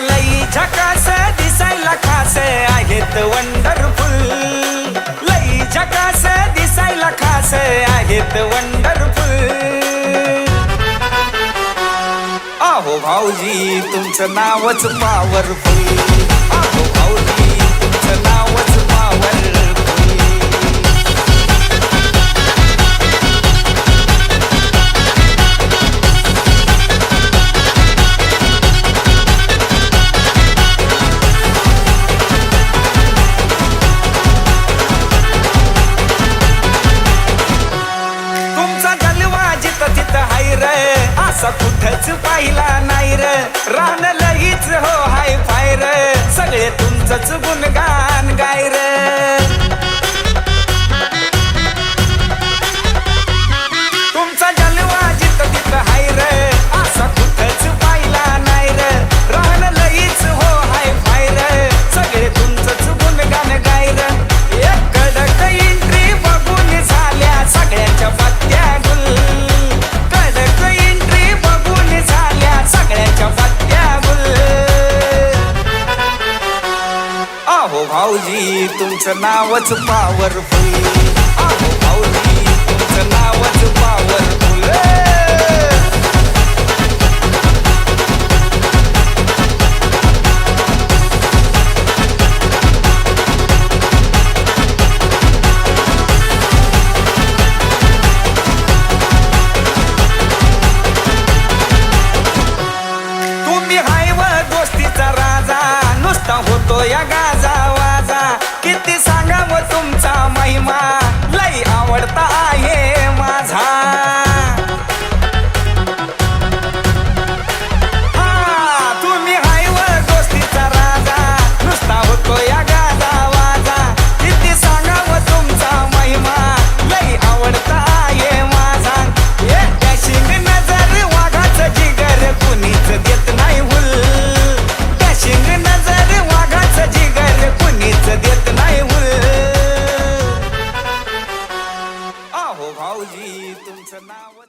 लई झकास दिसायला खास आहेत वंडरफुल. लई झकास दिसायला खास आहेत वंडरफुल. आहो भाऊजी तुमचं नावच पॉवरफुल र. असा कुठंच पाहिला नाही र. रान लईच हो हाय फाय र. सगळे तुमचंच गुणगान गाय र. भाऊजी तुमचं नावच पॉवरफुल अहो भाऊजी तुमचं नावच पॉवरफुल तुम्ही हाय व दोस्तीचा राजा नुसता होतो या गाजावर. So now. it's